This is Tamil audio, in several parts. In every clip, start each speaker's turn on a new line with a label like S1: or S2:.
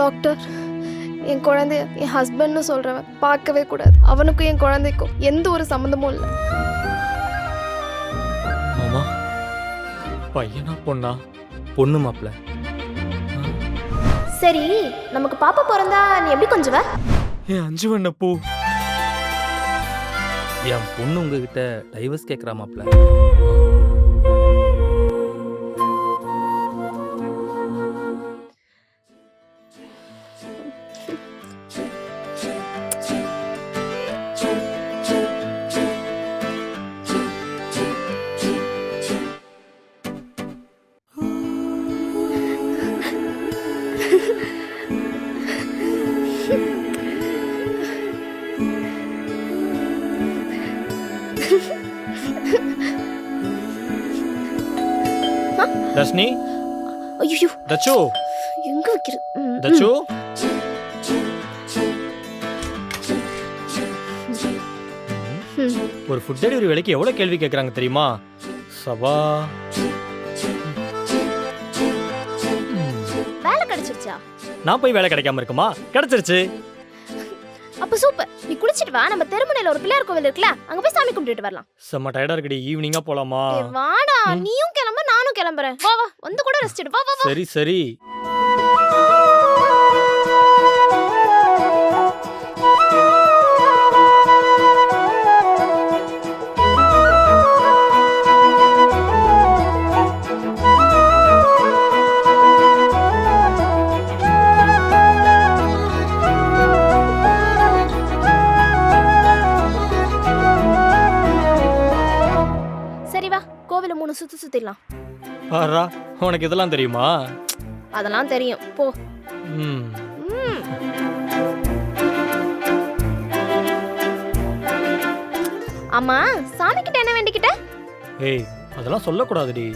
S1: டாக்டர். என் குழந்தைய என் ஹஸ்பண்ட்னு சொல்றவன் பார்க்கவே கூடாது. அவனுக்கும் என் குழந்தைக்கும் எந்த ஒரு சம்மந்தமும் இல்லை.
S2: ஆமா பையனா பொண்ணா? பொண்ணு மாப்பிள்ள.
S3: சரி நமக்கு பாப்பா பிறந்தா நீ எப்படி கொஞ்சுவ?
S2: ஏன் அஞ்சு வண்ண பூ.
S4: என் பொண்ணு உங்ககிட்ட டைவர்ஸ் கேட்குறா மாப்ள
S2: தர்ஷினி?
S3: ஐயோ
S2: தச்சு.
S3: எங்க வைக்கிறது
S2: தச்சு. ஒரு ஃபுட் டெலிவரி வேலைக்கு எவ்வளவு கேள்வி கேட்குறாங்க தெரியுமா? சபா.
S3: வேலை கிடைச்சிருச்சா?
S2: நான் போய் வேலை கிடைக்காம இருக்குமா? கிடைச்சிருச்சு.
S3: அப்ப சூப்பர். நீ குளிச்சிட்டு வா. நம்ம தெருமுனையில ஒரு பிள்ளையார் கோவில் இருக்குல்ல அங்க போய் சாமி கும்பிட்டுட்டு வரலாம்.
S2: செம்ம டயர்டா இருக்குடி. ஈவினிங்கா போலாமா?
S3: வாடா. நீயும் கிளம்ப. நானும் கிளம்புறேன். வா வா வந்து கூட ரெஸ்ட் எடு. வா வா.
S2: சரி சரி.
S3: மூணு சுத்து சுத்திடலாம்.
S2: பாரா உனக்கு இதெல்லாம் தெரியுமா?
S3: அதெல்லாம் தெரியும். போ.
S2: ம்.
S3: ம். ஆமா சாமி கிட்ட என்ன வேண்டிக்கிட்ட?
S2: ஏய் அதெல்லாம் சொல்லக்கூடாதுடி.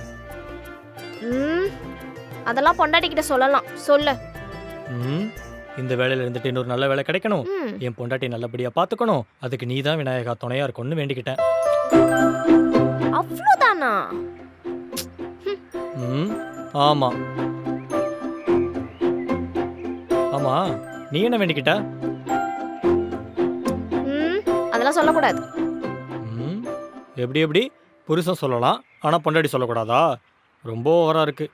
S3: ம், அதெல்லாம் பொண்டாட்டி கிட்ட சொல்லலாம். சொல்லு.
S2: ம். இந்த வேலையில இருந்துட்டு இன்னொரு நல்ல வேலை கிடைக்கணும்.
S3: ம்.
S2: என் பொண்டாட்டி நல்லபடியா பாத்துக்கணும் அதுக்கு நீ தான் விநாயகா துணையா இருக்கும்னு வேண்டிக்கிட்டேன்
S3: அவ்வளவுதானா?
S2: ம் ஆமா. ஆமா நீ என்ன வேண்டிக்கிட்ட?
S3: ம், அதெல்லாம் சொல்லக்கூடாது.
S2: ம் எப்படி எப்படி? புருஷன் சொல்லலாம் ஆனா பொண்டாட்டி சொல்லக்கூடாதா? ரொம்ப ஓவரா இருக்கு.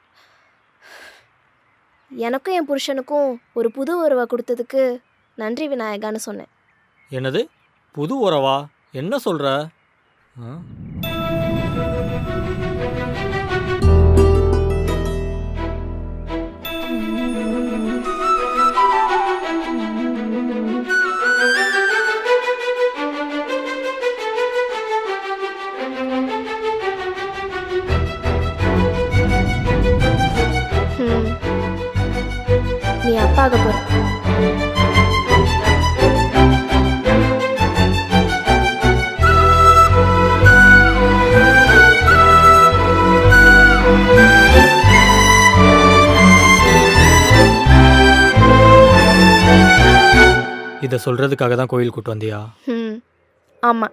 S3: எனக்கும் என் புருஷனுக்கும் ஒரு புது உறவை கொடுத்ததுக்கு நன்றி விநாயகான்னு சொன்னேன்.
S2: என்னது? புது உறவா? என்ன சொல்ற? ஆ?
S3: நீ அப்பாக போற.
S2: இதை சொல்றதுக்காக தான் கோயில் கூட்டு வந்தியா?
S3: ம் ஆமா.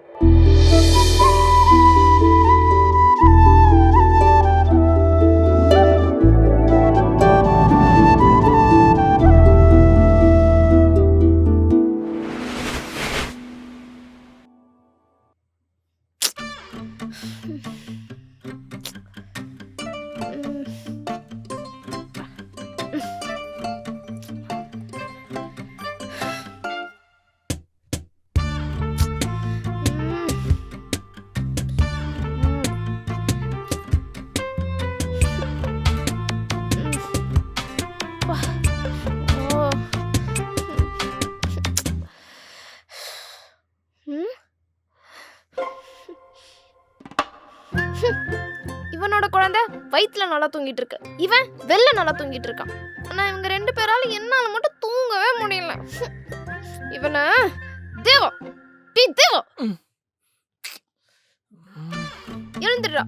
S3: குழந்தை வயித்துல நல்லா தூங்கிட்டு இருக்கு இவன் வெளில நல்லா தூங்கிட்டு இருக்கான் ஆனா இவங்க ரெண்டு பேரால என்னால மட்டும் தூங்கவே முடியல. இவன தேவா டீ தேவா. எழுந்துடுறா.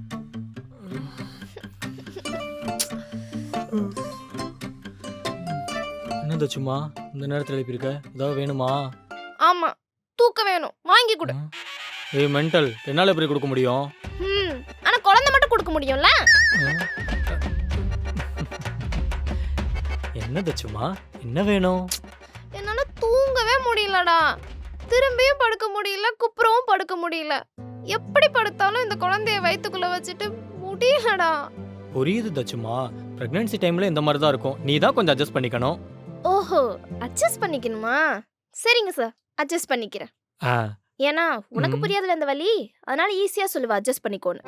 S2: என்னது சும்மா? இந்த நேரத்தில் எழுப்பியிருக்க? ஏதாவது வேணுமா?
S3: ஆமா தூக்க வேணும். வாங்கி கொடு.
S2: ஏய் மென்டல் என்னால் எப்படி கொடுக்க முடியும்?
S3: முடியும்ல?
S2: என்ன தச்சுமா என்ன வேணும்?
S3: என்னால தூங்கவே முடியலடா. திரும்பியும் படுக்க முடியல குப்புறவும் படுக்க முடியல. எப்படி படுத்தாலும் இந்த குழந்தைய வயித்துக்குள்ள வச்சுட்டு முடியலடா.
S2: புரியுது தச்சுமா. பிரெக்னன்சி டைம்ல இந்த மாதிரி தான் இருக்கும். நீ தான் கொஞ்சம் அட்ஜஸ்ட் பண்ணிக்கணும்.
S3: ஓஹோ அட்ஜஸ்ட் பண்ணிக்கணுமா? சரிங்க சார் அட்ஜஸ்ட் பண்ணிக்கிறேன். ஏன்னா உனக்கு. புரியாதுல இந்த வலி? அதனால ஈஸியா சொல்லுவ அட்ஜஸ்ட் பண்ணிக்கோன்னு.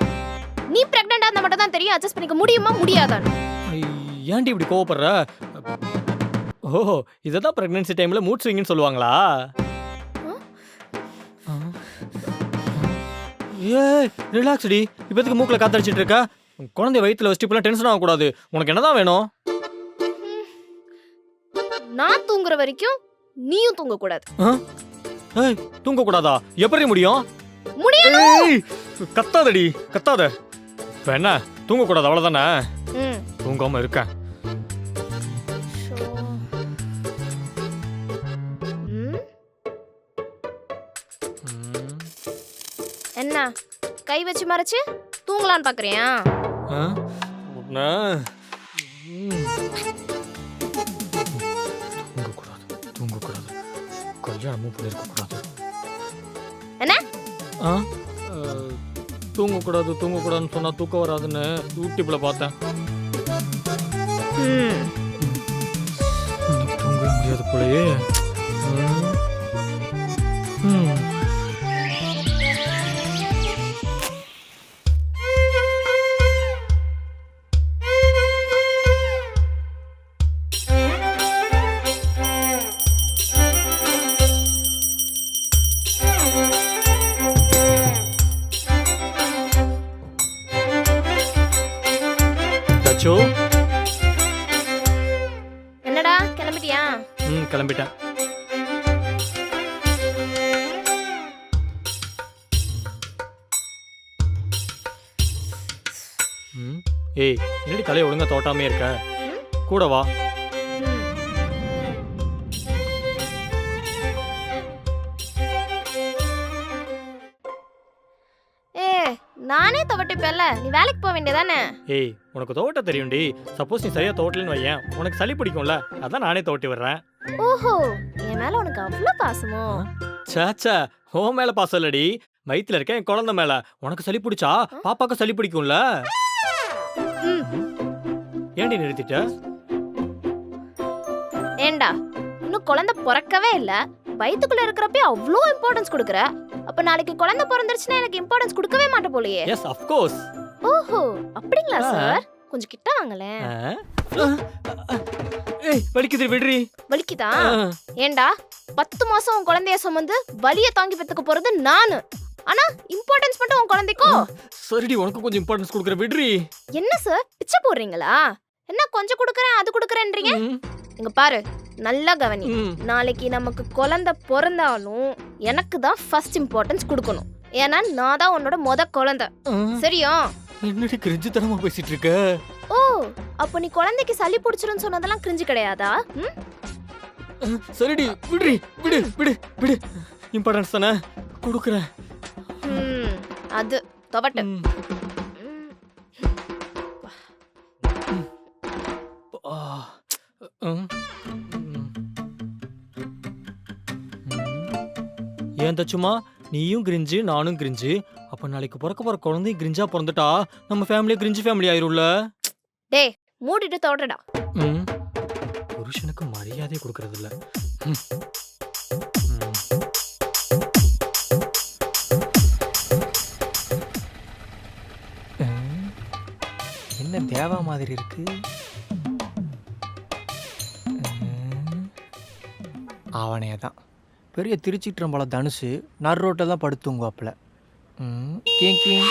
S3: நீ பிரெக்னெண்டா இருந்தா மட்டும் தான் தெரியும் அட்ஜஸ்ட் பண்ணிக்க முடியுமா முடியாதான்னு.
S2: ஏன்டி இப்படி கோவப்படுற? ஓ இதை தான் ப்ரெக்னன்சி டைமில் மூட் ஸ்விங்னு சொல்லுவாங்களா? ஆ. ஏய் ரிலாக்ஸ்டி இப்போ எதுக்கு மூக்கில் காத்தடிச்சிட்டு இருக்க? குழந்தைய வயிற்றுல வச்சுட்டு இப்பெல்லாம் டென்ஷன் ஆகக்கூடாது. உனக்கு என்னதான் வேணும்?
S3: நான் தூங்குற வரைக்கும் நீயும் தூங்க கூடாது
S2: ஏய் தூங்கக்கூடாதா? எப்படி முடியும்?
S3: முடியும்
S2: கத்தாதடி கத்தாத இப்போ என்ன தூங்கக்கூடாது அவ்வளோதானே
S3: ம்.
S2: தூங்காம இருக்கேன்.
S3: என்ன கை வச்சு மறைச்சு தூங்கலான்னு பாக்குறியா
S2: ஆ? உன்னை. ம். தூங்கக்கூடாது தூங்கக்கூடாது கல்யாணமும் பண்ணிருக்கக்கூடாது
S3: என்ன?
S2: ஆ அஹ், தூங்கக்கூடாது தூங்கக்கூடாதுன்னு சொன்னா தூக்கம் வராதுன்னு யூடியூப்ல பார்த்தேன். தூங்கவே முடியாது போலயே. ம்.
S3: கிளம்பிட்டியா?
S2: ம் கிளம்பிட்டேன். ஏய் என்னடி தலையை ஒழுங்கா தோட்டாமே இருக்க? கூட வா.
S3: துவட்டிப்பேன்ல நீ வேலைக்கு போக வேண்டியதானே?
S2: ஏய் உனக்கு தோட்ட தெரியும்டி. சப்போஸ் நீ சரியா தோட்டலன்னு வையேன். உனக்கு சளி பிடிக்கும்ல அதான் நானே தோட்டி விடுறேன்.
S3: ஓஹோ என் மேல உனக்கு அவ்வளோ பாசமோ?
S2: சேச்சா ஓ மேல பாசம் இல்லடி. வயித்துல இருக்க என் குழந்தை மேல. உனக்கு சளி பிடிச்சா பாப்பாக்கு சளி பிடிக்கும்ல?
S3: ம்.
S2: ஏன்டி நிறுத்திட்ட?
S3: ஏண்டா இன்னும் குழந்தை பிறக்கவே இல்ல. வயித்துக்குள்ள இருக்கிறப்பே அவ்வளோ இம்பார்ட்டன்ஸ் கொடுக்குற. அப்ப நாளைக்கு குழந்தை பிறந்துருச்சுன்னா எனக்கு இம்பார்ட்டன்ஸ் கொடுக்கவே மாட்டே போலயே.
S2: எஸ் அஃப்கோர்ஸ்
S3: ஓஹோ அப்படிங்களா. சார் கொஞ்சம் கிட்ட வாங்களேன்.
S2: ஏய் வலிக்குது விடுறி.
S3: வலிக்குதா. ஏண்டா பத்து மாசம் உன் குழந்தைய சுமந்து வலிய தாங்கி பெத்துக்க போறது நானு. ஆனா இம்பார்ட்டன்ஸ் மட்டும் உன் குழந்தைக்கோ?
S2: சரிடி உனக்கு கொஞ்சம் இம்பார்ட்டன்ஸ் கொடுக்குற விடுறி.
S3: என்ன சார் பிச்சை போடுறீங்களா? என்ன கொஞ்சம் கொடுக்குறேன் அது கொடுக்குறேன்றீங்க? இங்க பாரு. நல்லா கவனி. நாளைக்கு நமக்கு குழந்தை பிறந்தாலும் எனக்கு தான் ஃபர்ஸ்ட் இம்பார்ட்டன்ஸ் கொடுக்கணும். ஏன்னா நான் தான் உன்னோட முத குழந்தை. சரியா?
S2: என்னடி கிரிஞ்சுத்தனமா பேசிட்டு இருக்க?
S3: ஓ அப்போ நீ குழந்தைக்கு சளி பிடிச்சிருன்னு சொன்னதெல்லாம் கிரிஞ்சு கிடையாதா?
S2: சரிடி. விடுறி விடு விடு விடு. இம்பார்ட்டன்ஸ் தானே? கொடுக்குறேன்.
S3: ம், அது. துவட்டு.
S2: ஆ, ஏன் தச்சுமா நீயும் கிரிஞ்சு நானும் கிரிஞ்சு. அப்ப நாளைக்கு பிறக்க போற குழந்தையும் கிரிஞ்சா பிறந்துட்டா? நம்ம ஃபேமிலியே கிரிஞ்சு ஃபேமிலி ஆயிரும்ல?
S3: டேய் மூடிட்டு தொடடா
S2: ம். புருஷனுக்கு மரியாதை கொடுக்கறது இல்ல.
S5: என்ன தேவா மாதிரி இருக்கு? அவனே தான். பெரிய திருச்சிற்றம்பலம் தனுசு நர் ரோட்டில் தான் படுத்துங்குவாப்புல ம், கிங் கிங்.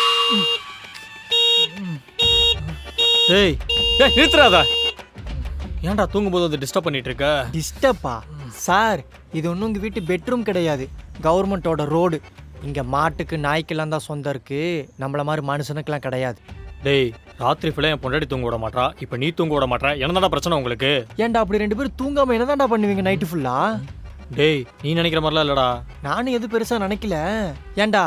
S2: ஏய் ஏய் நிறுத்துறாத. ஏன்டா தூங்கும்போது வந்து டிஸ்டர்ப் பண்ணிட்டு இருக்க
S5: டிஸ்டர்பா சார் இது ஒன்றும் உங்கள் வீட்டு பெட்ரூம் கிடையாது. கவர்மெண்ட்டோட ரோடு இங்கே மாட்டுக்கு நாய்க்கெல்லாம் தான் சொந்தம் இருக்கு. நம்மள மாதிரி மனுஷனுக்கெல்லாம் கிடையாது.
S2: டேய் ராத்திரி ஃபுல்லாக என் பொண்டாட்டி தூங்க விட மாட்டா இப்போ நீ தூங்க விட மாட்டா என்னடா பிரச்சனை உங்களுக்கு?
S5: ஏன்டா அப்படி ரெண்டு பேரும் தூங்காம என்னதான்டா பண்ணுவீங்க நைட்டு ஃபுல்லா
S2: டேய் நீ நினைக்கிற மாதிரிலாம் இல்லடா.
S5: நானும் எது பெருசாக நினைக்கல. ஏன்டா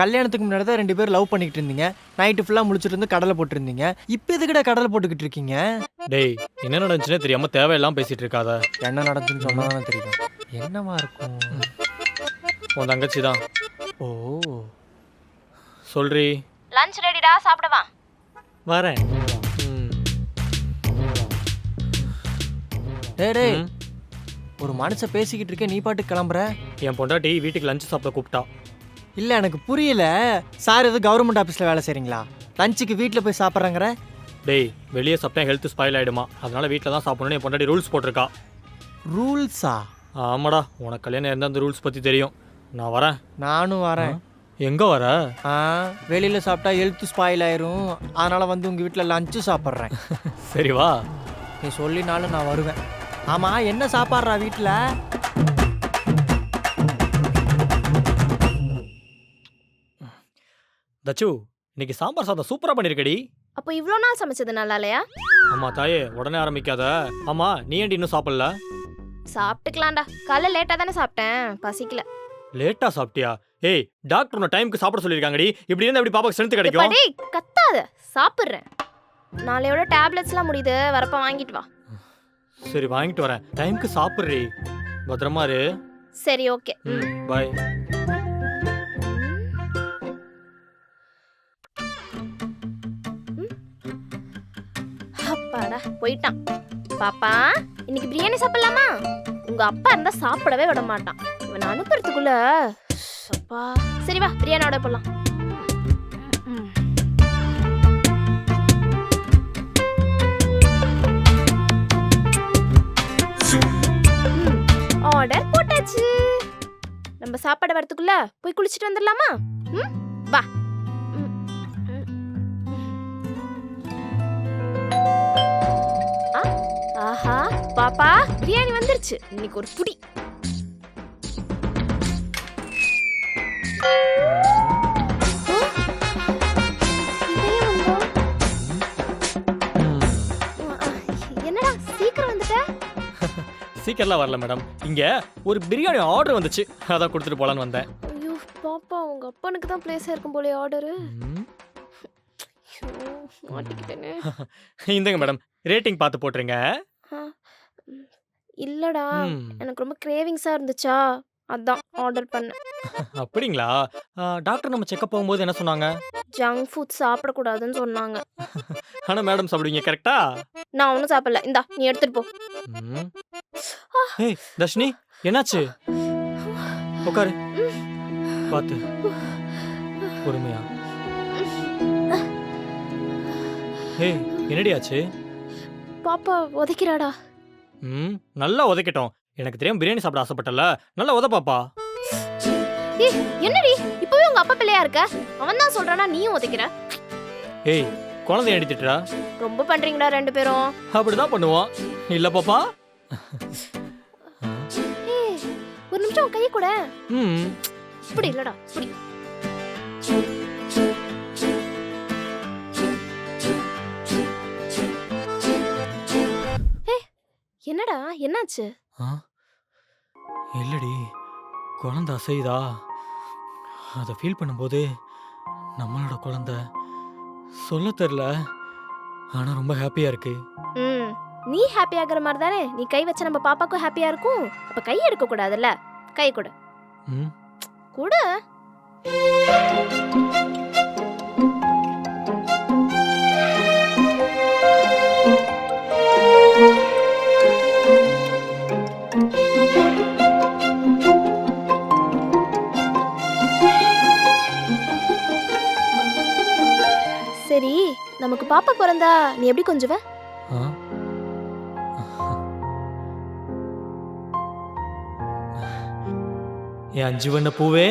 S5: கல்யாணத்துக்கு முன்னாடி தான் ரெண்டு பேரும் லவ் பண்ணிக்கிட்டு இருந்தீங்க. நைட்டு ஃபுல்லாக முடிச்சிட்டு இருந்து கடலை போட்டிருந்தீங்க. இப்போ எதுக்கிட்ட கடலை போட்டுக்கிட்டு இருக்கீங்க?
S2: டேய் என்ன நடந்துச்சுன்னே தெரியாம தேவையெல்லாம் பேசிட்டு இருக்காத.
S5: என்ன நடந்துன்னு சொன்னா தெரியும் என்னவா இருக்கும்?
S2: உன் தங்கச்சி தான்
S5: ஓ.
S2: சொல்றி.
S3: லஞ்ச் ரெடிடா சாப்பிடவா
S2: வரேன்.
S5: டேய் டேய். ஒரு மனுஷன் பேசிக்கிட்டு இருக்கே நீ பாட்டு கிளம்புற?
S2: என் பொண்டாட்டி வீட்டுக்கு லஞ்ச் சாப்பிட கூப்பிட்டா.
S5: இல்லை எனக்கு புரியல. சார் எதுவும் கவர்மெண்ட் ஆஃபீஸில் வேலை செய்கிறீங்களா லஞ்சுக்கு வீட்டில் போய் சாப்பிட்றாங்கிற?
S2: டேய் வெளியே சாப்பிட்டா ஹெல்த் ஸ்பாயில் ஆயிடுமா? அதனால வீட்டில் தான் சாப்பிடணும்னு என் பொண்டாட்டி ரூல்ஸ் போட்டிருக்கா.
S5: ரூல்ஸா
S2: ஆமாடா உனக்கு கல்யாணம் இருந்தால் அந்த ரூல்ஸ் பற்றி தெரியும். நான் வரேன்.
S5: நானும் வரேன்.
S2: எங்கே வர?
S5: ஆ வெளியில் சாப்பிட்டா ஹெல்த் ஸ்பாயில் ஆயிரும். அதனால் வந்து உங்கள் வீட்டில் லஞ்சு சாப்பிட்றேன்.
S2: சரி வா.
S5: நீ சொல்லினாலும் நான் வருவேன். ஆமாம் என்ன சாப்பாடுறா வீட்டில்
S2: தச்சு இன்னைக்கு சாம்பார் சாதம் சூப்பராக பண்ணியிருக்கடி
S3: அப்போ இவ்வளோ நாள் சமைச்சது நல்லா இல்லையா
S2: ஆமா தாயே உடனே ஆரம்பிக்காத. ஆமா நீ ஏன்டி இன்னும் சாப்பிடல?
S3: சாப்பிட்டுக்கலாம்டா. காலைல லேட்டாக தானே சாப்பிட்டேன். பசிக்கல.
S2: லேட்டா சாப்பிட்டியா? ஏய் டாக்டர் உன்னை டைம்க்கு சாப்பிட சொல்லியிருக்காங்கடி. இப்படி இருந்தா எப்படி பாப்பாக்கு ஸ்ட்ரென்த் கிடைக்கும்?
S3: டேய் கத்தாத. சாப்பிட்றேன். நாளையோட டேப்லெட்ஸ்லாம் முடியுது. வரப்ப வாங்கிட்டு வா.
S2: சரி வாங்கிட்டு வரேன். டைம்க்கு சாப்பிட்றி. பத்திரமா இரு.
S3: சரி ஓகே.
S2: ம் பாய்
S3: அப்பாடா போயிட்டான். பாப்பா இன்னைக்கு பிரியாணி சாப்பிடலாமா? உங்க அப்பா இருந்தா சாப்பிடவே விட மாட்டான். இவன் அனுப்புறதுக்குள்ள அப்பா சரி வா பிரியாணி ஆர்டர் பண்ணலாம் சாப்பாடு வரதுக்குள்ள போய் குளிச்சுட்டு வந்துடலாமா ம்? வா. ஆஹா பாப்பா பிரியாணி வந்துருச்சு. இன்னைக்கு ஒரு புடி.
S2: சீக்கிரம்லாம் வரல மேடம் இங்க ஒரு பிரியாணி ஆர்டர் வந்துச்சு. அதான் கொடுத்துட்டு போலான்னு வந்தேன்.
S1: ஐயோ பாப்பா உங்க அப்பனுக்கு தான் பிளேஸ் இருக்கும் போலே ஆர்டரு. மாட்டிக்கிட்டேனே.
S2: இந்தங்க மேடம் ரேட்டிங் பார்த்து போட்டுருங்க.
S1: இல்லடா. எனக்கு ரொம்ப கிரேவிங்ஸா இருந்துச்சா? அதான் ஆர்டர் பண்ணேன்.
S2: அப்படிங்களா? டாக்டர் நம்ம செக்கப் போகும்போது என்ன சொன்னாங்க?
S1: ஜங்க் ஃபுட் சாப்பிடக்கூடாதுன்னு சொன்னாங்க.
S2: ஆனா மேடம் சாப்பிடுவீங்க கரெக்டா
S1: நான் ஒன்றும் சாப்பிடல. இந்தா நீ எடுத்துட்டு போ.
S2: ஏய் தர்ஷினி என்னாச்சு? உட்காரு பார்த்து பொறுமையா. ஏய் என்னடி ஆச்சு?
S1: பாப்பா உதைக்கிறாடா.
S2: ம் நல்லா உதைக்கட்டும். எனக்கு தெரியும் பிரியாணி சாப்பிட ஆசைப்பட்டல நல்லா உதப்பாப்பா
S3: ஏய் என்னடி? இப்பவே உங்க அப்பா பிள்ளையா இருக்க? அவன் தான் சொல்றானா நீயும் உதைக்கிற?
S2: ஏய் குழந்தை ஏடி திட்டுறா?
S3: ரொம்ப பண்றீங்கடா ரெண்டு பேரும்?
S2: அப்படிதான் பண்ணுவோம் இல்ல பாப்பா?
S3: ஏய் ஒரு நிமிஷம் உன் கையை கூட.
S2: ம்.
S3: இப்படி இல்லடா இப்படி ஏய், என்னடா என்னாச்சு?
S2: ஆ? இல்லடி குழந்தை அசைதா அதை ஃபீல் பண்ணும்போது நம்மளோட குழந்தை சொல்ல தெரில ஆனால் ரொம்ப ஹாப்பியாக இருக்கு.
S3: ம். நீ ஹாப்பி ஆகுற மாதிரி தானே? நீ கை வச்ச நம்ம பாப்பாக்கும் ஹாப்பியா இருக்கும். அப்ப கை எடுக்க கூடாதுல்ல? கை கொடு. கொடு. சரி நமக்கு பாப்பா பிறந்தா நீ எப்படி கொஞ்சுவ?
S2: என் அஞ்சு வண்ண பூவே